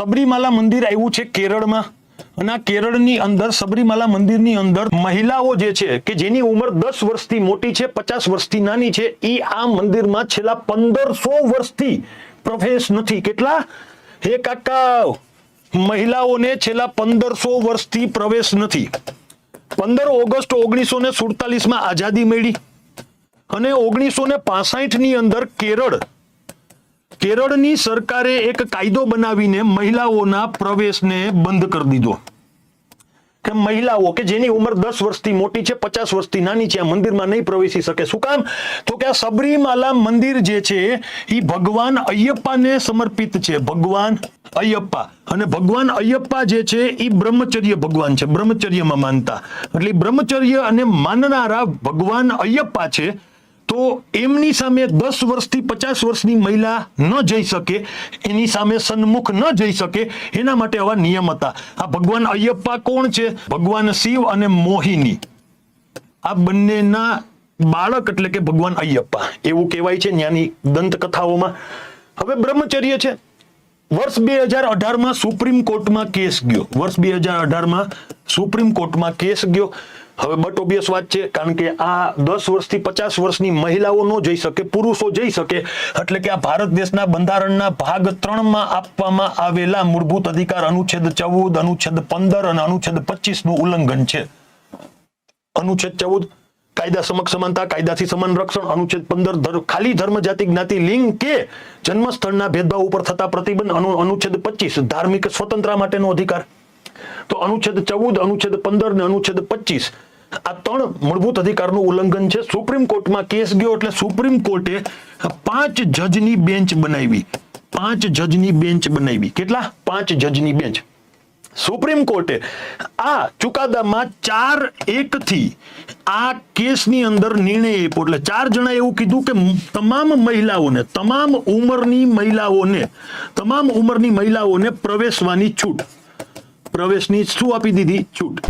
સબરીમાલા મંદિર આવ્યું છે કેરળમાં. અને આ કેરળની અંદર, સબરીમાલા મંદિરની અંદર મહિલાઓ જે છે, કે જેની ઉંમર દસ વર્ષથી મોટી છે, પચાસ વર્ષથી નાની છે એ આ મંદિરમાં છેલ્લા પંદરસો વર્ષથી પ્રવેશ નથી. કેટલા? હે કાકા, મહિલાઓને છેલ્લા પંદરસો વર્ષથી પ્રવેશ નથી. પંદર ઓગસ્ટ ઓગણીસો ને સુડતાલીસમાં આઝાદી મળી અને ઓગણીસો ને ની અંદર કેરળ કેરળની સરકારે એક કાયદો બનાવીને મહિલાઓના પ્રવેશને બંધ કરી દીધો. કે મહિલાઓ કે જેની ઉંમર દસ વર્ષથી મોટી છે, પચાસ વર્ષથી નાની છે, આ મંદિરમાં નહીં પ્રવેશી શકે. શું કામ? તો કે આ સબરીમાલા મંદિર જે છે એ ભગવાન અયપ્પાને સમર્પિત છે. ભગવાન અયપ્પા. અને ભગવાન અયપ્પા જે છે એ બ્રહ્મચર્ય ભગવાન છે. બ્રહ્મચર્યમાં માનતા. એટલે બ્રહ્મચર્ય અને માનનારા ભગવાન અયપ્પા છે તો એમની સામે દસ વર્ષથી પચાસ વર્ષની મહિલા ન જઈ શકે, એની સામે સન્મુખ ન જઈ શકે, એના માટે આવા નિયમ હતા. આ ભગવાન અયપ્પા કોણ છે? ભગવાન શિવ અને મોહિની. આ બંનેના બાળક એટલે કે ભગવાન અયપ્પા. એવું કહેવાય છે જ્ઞાની દંતકથાઓમાં. હવે બ્રહ્મચર્ય છે. વર્ષ બે હજાર અઢારમાં સુપ્રીમ કોર્ટમાં કેસ ગયો. વર્ષ બે હજાર અઢારમાં સુપ્રીમ કોર્ટમાં કેસ ગયો. હવે બટ ઓબિયસ વાત છે, કારણ કે આ દસ વર્ષથી પચાસ વર્ષની મહિલાઓ ન જઈ શકે, પુરુષો જઈ શકે, એટલે કે આ ભારત દેશના બંધારણના ભાગ ત્રણમાં આપવામાં આવેલા મૂળભૂત અધિકાર અનુચ્છેદ ચૌદ, અનુચ્છેદ પંદર અને અનુચ્છેદ પચીસનું ઉલ્લંઘન છે. અનુચ્છેદ ચૌદ, કાયદા સમક્ષ સમાનતા, કાયદાથી સમાન રક્ષણ, અનુચ્છેદ પંદર ખાલી ધર્મ જાતિ જ્ઞાતિ, લિંગ કે જન્મસ્થળના ભેદભાવ ઉપર થતા પ્રતિબંધ, અનુ, અનુચ્છેદ પચીસ, ધાર્મિક સ્વતંત્રતા માટેનો અધિકાર. તો અનુચ્છેદ ચૌદ, અનુચ્છેદ પંદર ને અનુચ્છેદ પચીસ આ ત્રણ મૂળભૂત અધિકારનું ઉલ્લંઘન છે. સુપ્રીમ કોર્ટમાં કેસ ગયો એટલે સુપ્રીમ કોર્ટે પાંચ જજની બેન્ચ બનાવી. પાંચ જજની બેન્ચ બનાવી. કેટલા? પાંચ જજની બેન્ચ. સુપ્રીમ કોર્ટે આ ચુકાદામાં ચાર એક થી આ કેસની અંદર નિર્ણય આપ્યો. એટલે ચાર જણા એવું કીધું કે તમામ મહિલાઓને, તમામ ઉંમરની મહિલાઓને, તમામ ઉંમરની મહિલાઓને પ્રવેશવાની છૂટ. પ્રવેશની શું આપી દીધી? છૂટ.